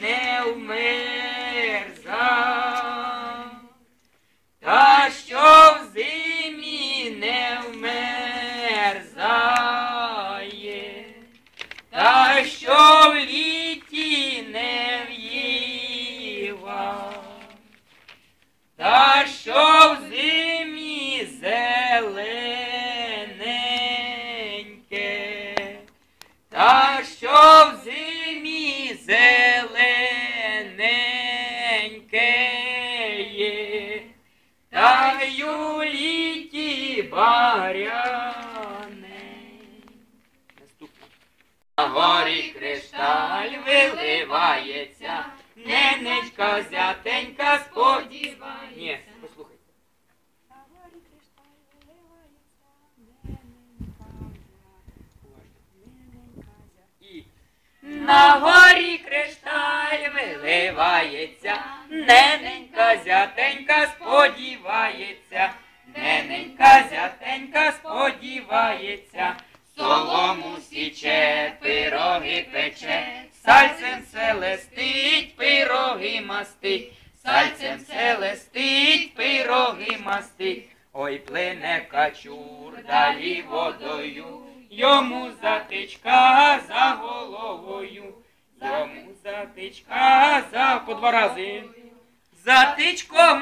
не вмерзав, та що в зимі не вмерзає, та що в літі. Та літі баряне. Наступна. На горі кришталь виливається, ненечка зятенька сподівається. Ні, послухай. На горі кришталь виливається, нененька зятенька сподівається, нененька зятенька сподівається, солому січе, пироги пече, сальцем селестить, пироги мастить, сальцем селестить, пироги мастить. Ой, плине качур далі водою, йому затичка за головою, йому затичка за по два рази. Затичком